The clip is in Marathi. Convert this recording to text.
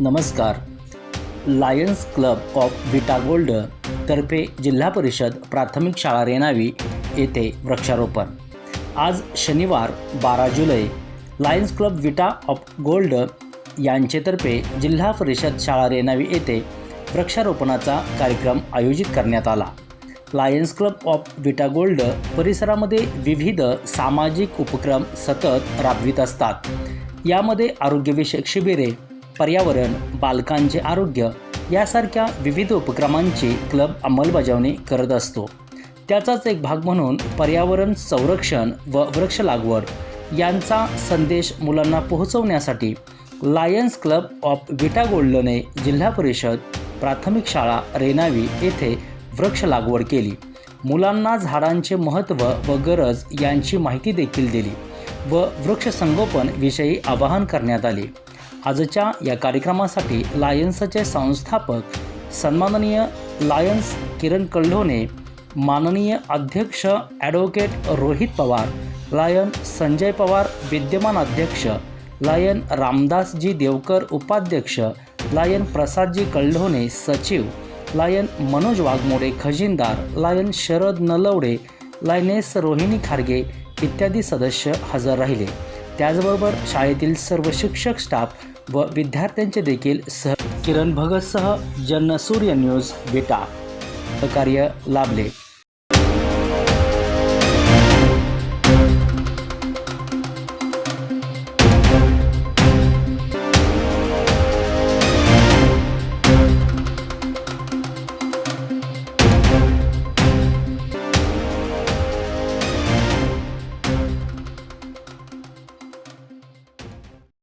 नमस्कार. Lions Club of Vita Gold तर्फे जिल्हा परिषद प्राथमिक शाळा रेणावी येथे वृक्षारोपण. आज शनिवार बारा जुलै Lions Club Vita of Gold यांचेतर्फे जिल्हा परिषद शाळा रेणावी येथे वृक्षारोपणाचा कार्यक्रम आयोजित करण्यात आला. Lions Club of Vita Gold परिसरामध्ये विविध सामाजिक उपक्रम सतत राबवित असतात. यामध्ये आरोग्यविषयक शिबिरे पर्यावरण बालकांचे आरोग्य यासारख्या विविध उपक्रमांची क्लब अंमलबजावणी करत असतो. त्याचाच एक भाग म्हणून पर्यावरण संरक्षण व वृक्ष लागवड यांचा संदेश मुलांना पोहोचवण्यासाठी लायन्स क्लब ऑफ विटा गोल्डने जिल्हा परिषद प्राथमिक शाळा रेनावी येथे वृक्ष लागवड केली. मुलांना झाडांचे महत्त्व व गरज यांची माहिती देखील दिली व वृक्ष संगोपन विषयी आवाहन करण्यात आले. आजच्या या कार्यक्रमासाठी लायन्सचे संस्थापक सन्माननीय लायन्स किरण कल्होने माननीय अध्यक्ष ॲडव्होकेट रोहित पवार लायन संजय पवार विद्यमान अध्यक्ष लायन रामदासजी देवकर उपाध्यक्ष लायन प्रसादजी कल्होने सचिव लायन मनोज वाघमोडे खजिनदार लायन शरद नलवडे लायनेस रोहिणी खारगे इत्यादी सदस्य हजर राहिले. त्याचबरोबर शाळेतील सर्व शिक्षक स्टाफ व विद्यार्थ्यांचे देखील सह किरण भगतसह जनसूर्य न्यूज बेटा. कार्य लाभले.